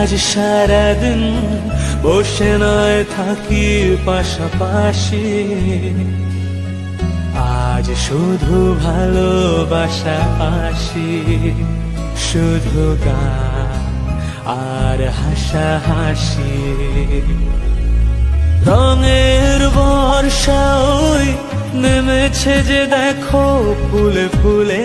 আজ সারাদিন বসে নয় থাকি পাশাপাশি। আজ শুধু ভালোবাসা আসি, শুধু গান আর হাসা হাসি রঙের বর্ষা ওই নেমেছে যে দেখো ফুলে ফুলে।